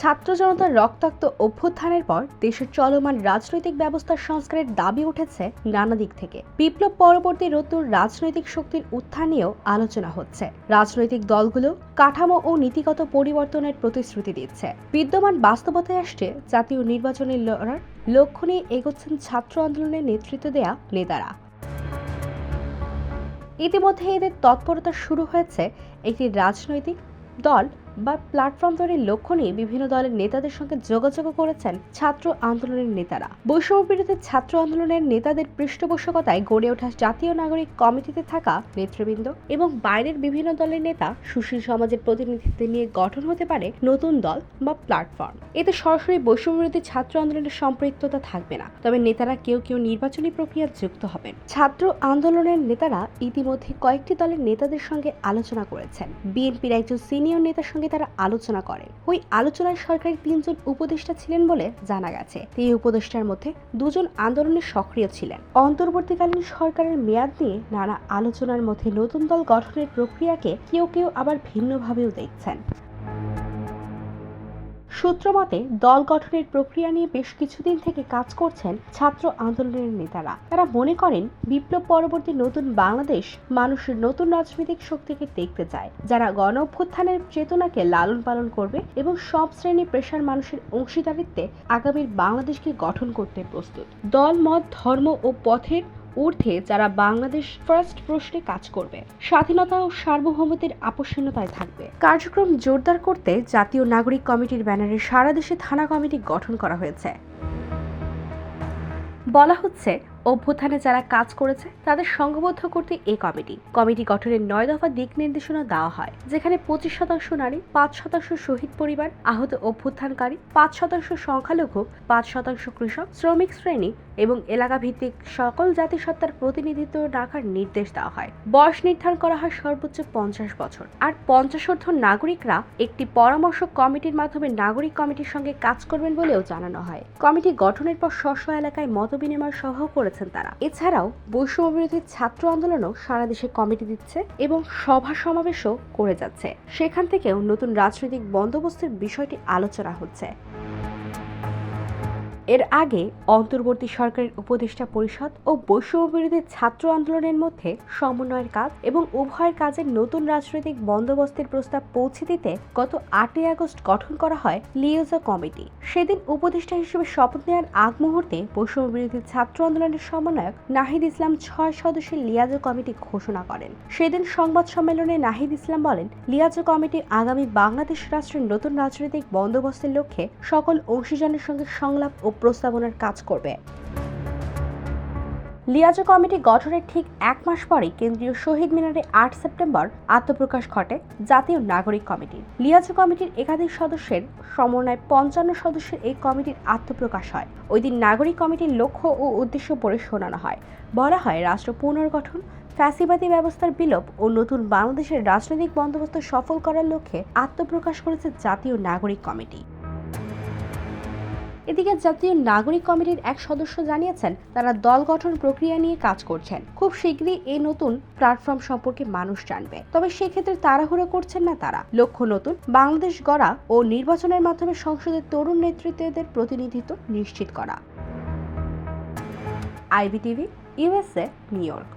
ছাত্র জনতার রক্তাক্ত অভ্যুত্থানের পর দেশের চলমান রাজনৈতিক ব্যবস্থার সংস্কারের দাবি উঠেছে নানা দিক থেকে। বিপ্লব পরবর্তী নতুন রাজনৈতিক শক্তির উত্থান নিয়েও আলোচনা হচ্ছে। রাজনৈতিক দলগুলো কাঠামো ও নীতিগত পরিবর্তনের প্রতিশ্রুতি দিচ্ছে। বিদ্যমান বাস্তবতায় আসছে জাতীয় নির্বাচনের লড়ার লক্ষ্য নিয়ে এগোচ্ছেন ছাত্র আন্দোলনের নেতৃত্ব দেয়া নেতারা। ইতিমধ্যে এদের তৎপরতা শুরু হয়েছে একটি রাজনৈতিক দল বা প্ল্যাটফর্ম তৈরির লক্ষ্য নিয়ে বিভিন্ন দলের নেতাদের সঙ্গে যোগাযোগ করেছেন ছাত্র আন্দোলনের নেতারা। বৈষম্য বিরোধী ছাত্র আন্দোলনের নেতাদের পৃষ্ঠপোষকতায় গড়ে ওঠা জাতীয় নাগরিক কমিটিতে থাকা নেতৃবৃন্দ এবং বাইরের বিভিন্ন দলের নেতা সুশীল সমাজের প্রতিনিধিত্ব নিয়ে গঠন হতে পারে নতুন দল বা প্ল্যাটফর্ম এতে সরাসরি বৈষম্য বিরোধী ছাত্র আন্দোলনের সম্পৃক্ততা থাকবে না। তবে নেতারা কেউ কেউ নির্বাচনী প্রক্রিয়া যুক্ত হবেন। ছাত্র আন্দোলনের নেতারা ইতিমধ্যে কয়েকটি দলের নেতাদের সঙ্গে আলোচনা করেছেন। বিএনপির একজন সিনিয়র নেতার সঙ্গে তারা আলোচনা করেন ওই আলোচনায় সরকারের তিনজন উপদেষ্টা ছিলেন বলে জানা গেছে। এই উপদেষ্টার মধ্যে দুজন আন্দোলনে সক্রিয় ছিলেন। অন্তর্বর্তীকালীন সরকারের মেয়াদ নিয়ে নানা আলোচনার মধ্যে নতুন দল গঠনের প্রক্রিয়াকে কেউ কেউ আবার ভিন্নভাবেও দেখছেন। সূত্রমতে দল গঠনের প্রক্রিয়া নিয়ে বেশ কিছুদিন থেকে কাজ করছেন ছাত্র আন্দোলনের নেতারা। তারা মনে করেন, বিপ্লব পরবর্তী নতুন বাংলাদেশ মানুষের নতুন রাজনৈতিক শক্তিকে দেখতে চায়, যারা গণ অভ্যুত্থানের চেতনাকে লালন পালন করবে এবং সব শ্রেণি পেশার মানুষের অংশীদারিত্বে আগামীর বাংলাদেশকে গঠন করতে প্রস্তুত। দল মত, ধর্ম ও পথের ঊর্ধ্বে যারা বাংলাদেশ ফার্স্ট প্রশ্নে কাজ করবে, স্বাধীনতা ও সার্বভৌমত্বের আপোষহীনতায় থাকবে। কার্যক্রম জোরদার করতে জাতীয় নাগরিক কমিটির ব্যানারে সারা দেশে থানা কমিটি গঠন করা হয়েছে। বলা হচ্ছে, অভ্যুত্থানে যারা কাজ করেছে, তাদের সংঘবদ্ধ করতে এই কমিটি। কমিটি গঠনের নয় দফা দিক নির্দেশনা দেওয়া হয়, যেখানে পঁচিশ শতাংশ নারী, পাঁচ শতাংশ শহীদ পরিবার, আহত অভ্যুত্থানকারী, পাঁচ শতাংশ সংখ্যালঘু, পাঁচ শতাংশ কৃষক, শ্রমিক শ্রেণি এবং এলাকা ভিত্তিক সকল জাতিসত্তার প্রতিনিধিত্ব রাখার নির্দেশ দেওয়া হয়। বয়স নির্ধারণ করা হয় সর্বোচ্চ পঞ্চাশ বছর। আর পঞ্চাশোর্ধ নাগরিকরা একটি পরামর্শ কমিটির মাধ্যমে নাগরিক কমিটির সঙ্গে কাজ করবেন বলেও জানানো হয়। কমিটি গঠনের পর স্ব এলাকায় মতবিনিময় সভাও করেছেন তারা। এছাড়াও বৈষম্য বিরোধী ছাত্র আন্দোলনও সারা দেশে কমিটি দিচ্ছে এবং সভা সমাবেশও করে যাচ্ছে। সেখান থেকেও নতুন রাজনৈতিক বন্দোবস্তের বিষয়টি আলোচনা হচ্ছে। এর আগে অন্তর্বর্তী সরকারের উপদেষ্টা পরিষদ ও বৈষম্য বিরোধী ছাত্র আন্দোলনের মধ্যে সমন্বয়ের কাজ এবং উভয়ের কাজের নতুন রাজনৈতিক বন্দোবস্তের প্রস্তাব পৌঁছে দিতে গত আটই আগস্ট গঠন করা হয় লিওজা কমিটি। সেদিন উপদেষ্টা হিসেবে শপথ নেওয়ার আগ মুহূর্তে বৈষম্য বিরোধী ছাত্র আন্দোলনের সমন্বয়ক নাহিদ ইসলাম ছয় সদস্যের লিয়াজো কমিটি ঘোষণা করেন। সেদিন সংবাদ সম্মেলনে নাহিদ ইসলাম বলেন, লিয়াজো কমিটি আগামী বাংলাদেশ রাষ্ট্রের নতুন রাজনৈতিক বন্দোবস্তের লক্ষ্যে সকল অংশীজনের সঙ্গে সংলাপ ও প্রস্তাবনার কাজ করবে। লিয়াজো কমিটি গঠনের ঠিক এক মাস পরে কেন্দ্রীয় শহীদ মিনারে আট সেপ্টেম্বর আত্মপ্রকাশ ঘটে জাতীয় নাগরিক কমিটি। লিয়াজো কমিটির একাধিক সদস্যের সমন্বয়ে পঞ্চান্ন সদস্যের এই কমিটির আত্মপ্রকাশ হয়। ওই দিন নাগরিক কমিটির লক্ষ্য ও উদ্দেশ্য পড়ে শোনানো হয়। বলা হয়, রাষ্ট্র পুনর্গঠন, ফ্যাসিবাদী ব্যবস্থার বিলোপ ও নতুন বাংলাদেশের রাজনৈতিক বন্দোবস্ত সফল করার লক্ষ্যে আত্মপ্রকাশ করেছে জাতীয় নাগরিক কমিটি। এদিকে জাতীয় নাগরিক কমিটির এক সদস্য জানিয়েছেন, তারা দল গঠন প্রক্রিয়া নিয়ে কাজ করছেন। খুব শীঘ্রই এই নতুন প্ল্যাটফর্ম সম্পর্কে মানুষ জানবে। তবে সেক্ষেত্রে তাড়াহুড়ো করছেন না তারা। লক্ষ্য নতুন, বাংলাদেশ গড়া ও নির্বাচনের মাধ্যমে সংসদের তরুণ নেতৃত্বদের প্রতিনিধিত্ব নিশ্চিত করা। IBTV USA New York.